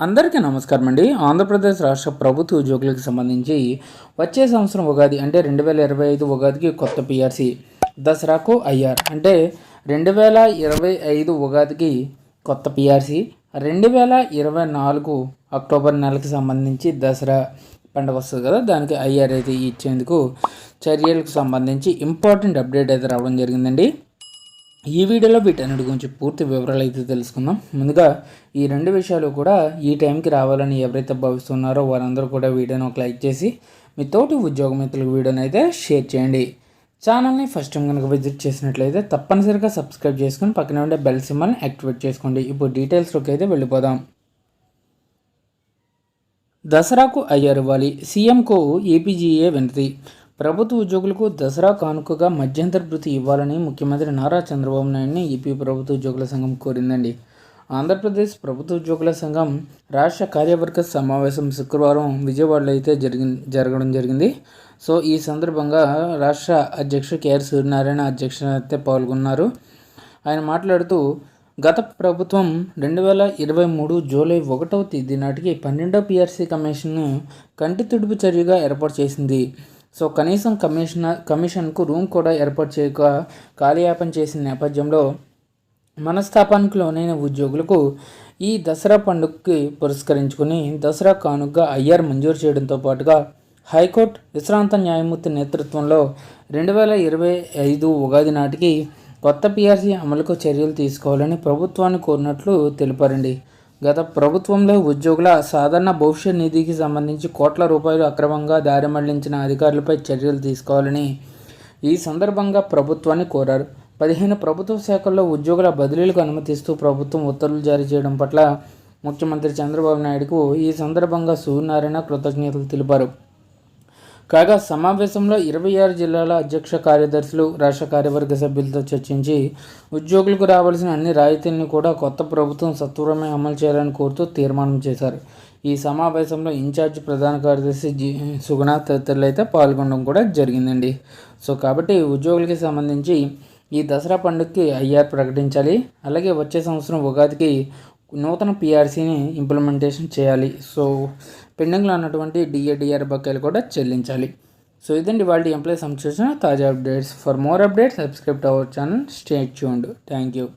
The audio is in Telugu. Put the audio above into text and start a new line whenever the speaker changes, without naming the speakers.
అందరికీ నమస్కారం అండి. ఆంధ్రప్రదేశ్ రాష్ట్ర ప్రభుత్వ ఉద్యోగులకు సంబంధించి వచ్చే సంవత్సరం ఉగాది అంటే రెండు వేల ఇరవై ఐదు ఉగాదికి కొత్త పిఆర్సి దసరాకు ఐఆర్ అంటే రెండు వేల ఇరవై ఐదు ఉగాదికి కొత్త పిఆర్సి రెండు వేల ఇరవై నాలుగు అక్టోబర్ నెలకి సంబంధించి దసరా పండుగ వస్తుంది కదా దానికి ఐఆర్ అయితే ఇచ్చేందుకు చర్యలకు సంబంధించి ఇంపార్టెంట్ అప్డేట్ అయితే రావడం జరిగిందండి. ఈ వీడియోలో వీటన్నిటి గురించి పూర్తి వివరాలు అయితే తెలుసుకుందాం. ముందుగా ఈ రెండు విషయాలు కూడా ఈ టైంకి రావాలని ఎవరైతే భావిస్తున్నారో వారందరూ కూడా వీడియోని ఒక లైక్ చేసి మీ తోటి ఉద్యోగ మిత్రులకు వీడియోని అయితే షేర్ చేయండి. ఛానల్ని ఫస్ట్ టైం కనుక విజిట్ చేసినట్లయితే తప్పనిసరిగా సబ్స్క్రైబ్ చేసుకుని పక్కన ఉండే బెల్ సింబల్ని యాక్టివేట్ చేసుకోండి. ఇప్పుడు డీటెయిల్స్లోకి అయితే వెళ్ళిపోదాం. దసరాకు అయ్యారు ఇవ్వాలి సీఎంకు ఏపీజీఏ వినతి. ప్రభుత్వ ఉద్యోగులకు దసరా కానుకగా మధ్యంతర భృతి ఇవ్వాలని ముఖ్యమంత్రి నారా చంద్రబాబు నాయుడిని ఏపీ ప్రభుత్వ ఉద్యోగుల సంఘం కోరిందండి. ఆంధ్రప్రదేశ్ ప్రభుత్వ ఉద్యోగుల సంఘం రాష్ట్ర కార్యవర్గ సమావేశం శుక్రవారం విజయవాడలో అయితే జరిగి జరగడం జరిగింది. సో ఈ సందర్భంగా రాష్ట్ర అధ్యక్షుడు కేఆర్ సూర్యనారాయణ అధ్యక్షత అయితే పాల్గొన్నారు. ఆయన మాట్లాడుతూ గత ప్రభుత్వం రెండు వేల ఇరవై మూడు జూలై ఒకటవ తేదీ నాటికి పన్నెండో పిఆర్సీ కమిషన్ను కంటి తుడుపు చర్యగా ఏర్పాటు చేసింది. సో కనీసం కమిషనర్ కమిషన్కు రూమ్ కూడా ఏర్పాటు చేయక కాలయాపన చేసిన నేపథ్యంలో మనస్థాపానికి లోనైన ఉద్యోగులకు ఈ దసరా పండుగకి పురస్కరించుకుని దసరా కానుకగా ఐఆర్ మంజూరు చేయడంతో పాటుగా హైకోర్టు విశ్రాంత న్యాయమూర్తి నేతృత్వంలో రెండు వేల ఇరవై ఐదు ఉగాది నాటికి కొత్త పిఆర్సీ అమలుకు చర్యలు తీసుకోవాలని ప్రభుత్వాన్ని కోరినట్లు తెలిపారండి. గత ప్రభుత్వంలో ఉద్యోగుల సాధారణ భవిష్యత్ నిధికి సంబంధించి కోట్ల రూపాయలు అక్రమంగా దారి మళ్ళించిన అధికారులపై చర్యలు తీసుకోవాలని ఈ సందర్భంగా ప్రభుత్వాన్ని కోరారు. పదిహేను ప్రభుత్వ శాఖల్లో ఉద్యోగుల బదిలీలకు అనుమతిస్తూ ప్రభుత్వం ఉత్తర్వులు జారీ చేయడం పట్ల ముఖ్యమంత్రి చంద్రబాబు నాయుడుకు ఈ సందర్భంగా సూర్యనారాయణ కృతజ్ఞతలు తెలిపారు. కాగా సమావేశంలో ఇరవై ఆరు జిల్లాల అధ్యక్ష కార్యదర్శులు రాష్ట్ర కార్యవర్గ సభ్యులతో చర్చించి ఉద్యోగులకు రావాల్సిన అన్ని రాయితీలను కూడా కొత్త ప్రభుత్వం సత్వరమే అమలు చేయాలని కోరుతూ తీర్మానం చేశారు. ఈ సమావేశంలో ఇన్ఛార్జ్ ప్రధాన కార్యదర్శి జి సుగుణ తదితరులు అయితే పాల్గొనడం కూడా జరిగిందండి. సో కాబట్టి ఉద్యోగులకి సంబంధించి ఈ దసరా పండుగకి ఐఆర్ ప్రకటించాలి. అలాగే వచ్చే సంవత్సరం ఉగాదికి నూతన పిఆర్సీని ఇంప్లిమెంటేషన్ చేయాలి. సో పెండింగ్లో ఉన్నటువంటి డిఏడిఆర్ బకాయిలు కూడా చెల్లించాలి. సో ఇదండి వాళ్ళ ఎంప్లాయీ సంబంధించిన తాజా updates for more updates subscribe our channel stay tuned thank you